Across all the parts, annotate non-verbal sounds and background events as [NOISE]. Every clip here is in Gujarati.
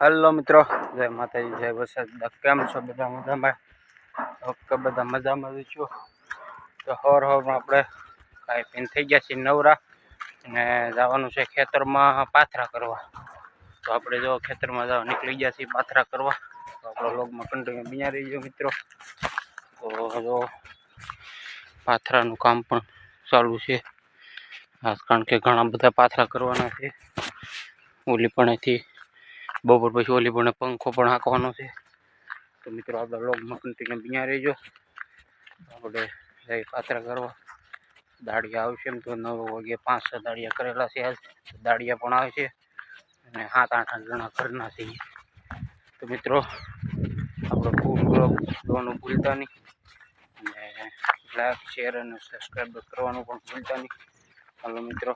હલો મિત્રો, જય માતાજી, જય વસંત કેમ છો? બધા મજામાં? ઓકે, બધા મજામાં છો. તો હોર હોરમાં આપણે કાંઈ પીન થઈ ગયા છીએ નવરા અને જવાનું છે ખેતરમાં પાથરા કરવા. તો આપણે જો ખેતરમાં જવા નીકળી ગયા છીએ પાથરા કરવા. તો આપણો લોગમાં કન્ટિન્યુ રહી ગયો મિત્રો. તો જો પાથરાનું કામ પણ ચાલુ છે. કારણ કે ઘણા બધા પાથરા કરવાના છે. ઓલી પણેથી બપોર પછી ઓલી પણ પંખો પણ હાંકવાનો છે. તો મિત્રો આપણા લોગમાં કન્ટિન્યુ બિયા રહેજો. આપણે જઈ પાત્રા કરવા. દાડિયા આવશે એમ તો નવ વાગે પાંચ છ દાડિયા કરેલા છે આજ દાડિયા પણ આવે છે. અને સાત આઠ આઠ જણા ઘરના છે. તો મિત્રો, આપણો ફૂલ બ્લોગ જોવાનું ભૂલતા નહીં. અને લાઈક શેર અને સબસ્ક્રાઈબ કરવાનું પણ ભૂલતા નહીં. હાલો મિત્રો,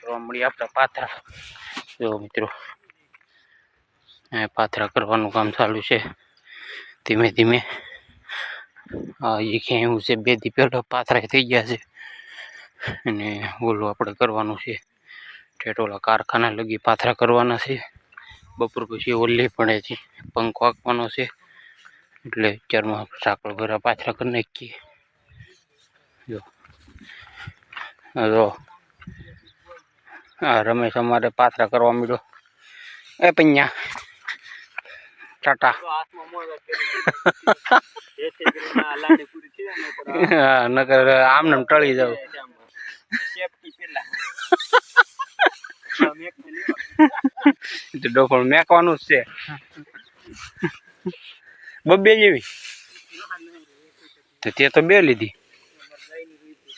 તો મળીએ આપણા પાથરા જો મિત્રો પાથરા કરવાનું કામ ચાલુ છે. ધીમે ધીમે. એ એવું છે, બે દી પહેલાં પાથરા થઈ ગયા છે. અને ઓલું આપણે કરવાનું છે, ઠેઠોલા કારખાના લગી પાથરા કરવાના છે. બપોર પછી ઓલી પડે છે પંખો આપવાનો છે. એટલે અત્યારમાં સાંકળ ભરા પાથરા કરી નાખીએ. જો. જો. રમેશ અમારે પાથરા કરવા મળ્યો એ પૈયા. ટાટા. [LAUGHS] હા નકર આમ ને ટળી જાવ. [LAUGHS] તો ડોફળ મેકવાનું જ છે. બબ્બે જેવી. તો તે તો બે લીધી.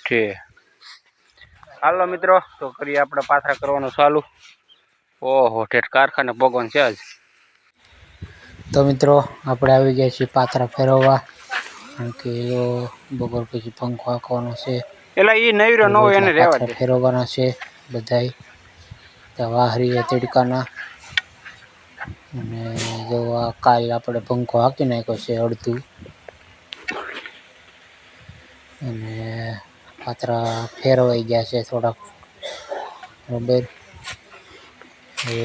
છે. હાલો મિત્રો તો કરીએ આપણે પાથરા કરવાનું ચાલુ. ઓહો ઠેઠ કારખાને ભગવાન છે આજ. તો મિત્રો આપણે આવી ગયા છીએ પાત્રા ફેરવવા. કારણ કે એવો બપોર પછી પંખો હાંકવાનો છે. એટલે એ નવીરો ન હોય એને રહેવા ફેરવવાના છે બધાય. વાહરી તડકાના. અને જો આ કાલ આપણે પંખો હાંકી નાખ્યો છે અડધું. અને પાત્રા ફેરવાઈ ગયા છે થોડાક. બરોબર? એ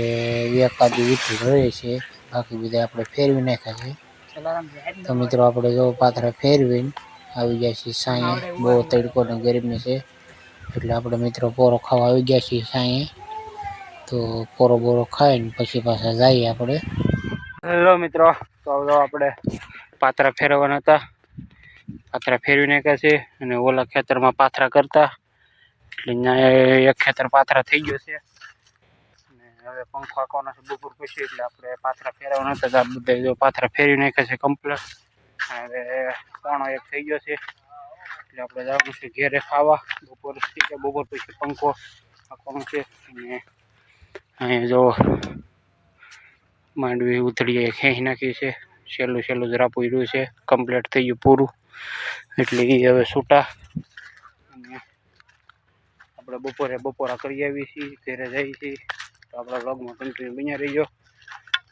એકાદી વીઠી રહે છે. બાકી બધા આપણે ફેરવી નાખ્યા છે. તો મિત્રો આપણે જો પાથરા ફેરવીને આવી ગયા છીએ સાંયે બહુ તડકો ને ગરમી છે. એટલે આપણે મિત્રો પોરો ખાવા આવી ગયા છીએ સાંયે તો પોરો બોરો ખાઈને પછી પાછા જઈએ આપણે. હેલો મિત્રો તો આપણે પાથરા ફેરવવાના હતા. પાથરા ફેરવી નાખ્યા છે અને ઓલા ખેતરમાં પાથરા કરતા. એટલે એક ખેતર પાથરા થઈ ગયો છે. હવે પંખો હાંકવાનો છે, બપોર પછી, એટલે આપણે પાથરા ફેરવવાના હતા બધા જો પાથરા ફેરવી નાખ્યા છે કમ્પ્લેટ હવે પોણો એક થઈ ગયો છે, એટલે આપણે જવાનું છે ઘેરે ખાવા. બપોર કે બપોર પછી પંખો હાંકવાનો છે, અને અહીંયા જો માંડવી ઉથડીએ ખેંચી નાખી છે, છેલ્લું છેલ્લું જરા પૂર્યું છે કમ્પ્લીટ થઈ ગયું પૂરું. એટલે એ હવે છૂટા અને આપણે બપોરે બપોરા કરી આવીએ છીએ, ઘરે જઈએ છીએ. તો આપણા વ્લોગમાં કન્ટિન્યુ બન્યા રહીજો.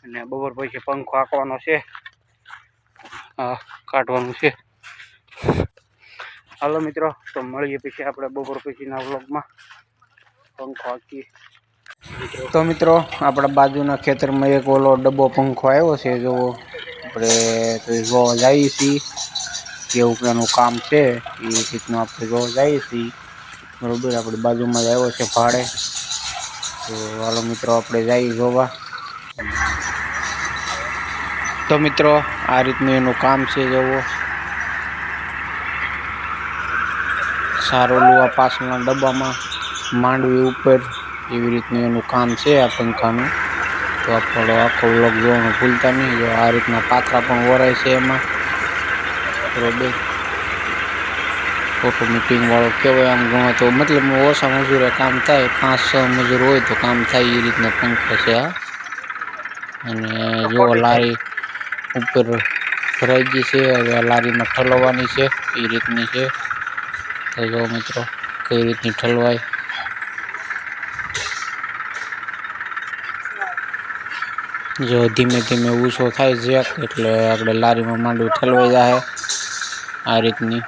અને બપોર પછી પંખો આંકવાનો છે. કાઢવાનું છે. હાલો મિત્રો, તો મળીએ પછી આપણે બપોર પછીના વ્લોગમાં પંખો હાંકીએ તો મિત્રો, આપણા બાજુના ખેતરમાં એક ઓલો ડબ્બો પંખો આવ્યો છે, જો આપણે જોવા જઈએ છીએ. કેવું એનું કામ છે, એ રીતનું આપણે જોવા જઈએ છીએ. બરોબર, આપણે બાજુમાં જ આવ્યો છે ભાડે. તો હાલો મિત્રો, આપણે જઈએ જોવા. તો મિત્રો, આ રીતનું એનું કામ છે, જોવો. સારો લુવા પાછળના ડબ્બામાં માંડવી ઉપર એવી રીતનું એનું કામ છે, આ પંખાનું. તો આપણે આખો વ્લોગ જોવાનું ભૂલતા નહીં. જો આ રીતના પાથરા પણ વરાય છે એમાં. બરોબર. ફોટો મીટિંગ વાળો કહેવાય આમ ગણો તો. મતલબ ઓછા મજૂરે કામ થાય પાંચ છ મજૂર હોય તો કામ થાય એ રીતનો પંખો છે આ. અને જો લારી ઉપર ભરાઈ ગઈ છે હવે આ લારીમાં ઠલવવાની છે એ રીતની છે. તો જો મિત્રો કઈ રીતની ઠલવાય? જો ધીમે ધીમે ઊંચો થાય છે એટલે આપણે લારીમાં માંડવી ઠલવાઈ જાય આ રીતની.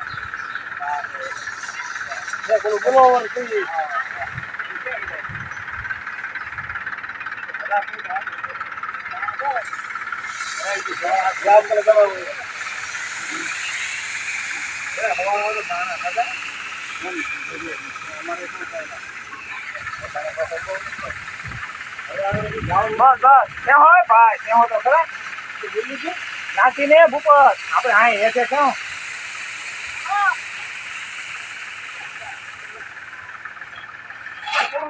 બસ બસ. ત્યાં હોય ભાઈ ત્યાં હોય તો ખરા. નાખીને ભૂપત. આપણે હા એ છે કેમ ફ્લોરે ફેરા કરે બસ એટલે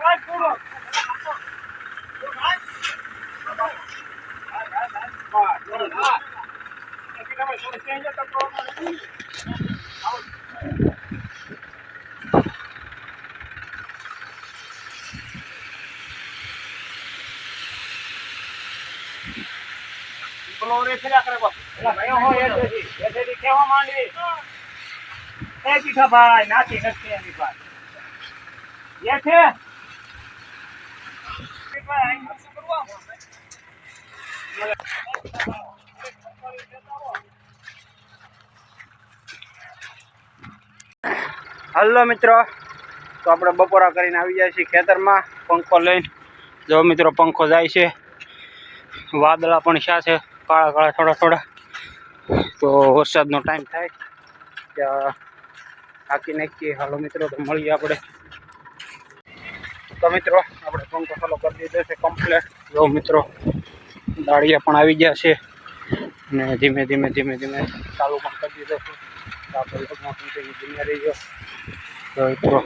ભાઈ નાખી નથી એની પાસે. હલો મિત્રો, તો આપણે બપોરા કરીને આવી જાય છીએ ખેતરમાં, પંખો લઈને. જો મિત્રો, પંખો જાય છે. વાદળા પણ શા છે, કાળા કાળા, થોડા થોડા. તો વરસાદનો ટાઈમ થાય. ત્યાં હાકી નાખીએ. હાલો મિત્રો, તો મળીએ આપણે. તો મિત્રો, આપણે પંખો ચાલો કરી દીધો છે કમ્પ્લેટ જો મિત્રો, દાળિયા પણ આવી ગયા છે. અને ધીમે ધીમે ધીમે ધીમે ચાલુ પણ કરી દીધો છે. રહી ગયો તો મિત્રો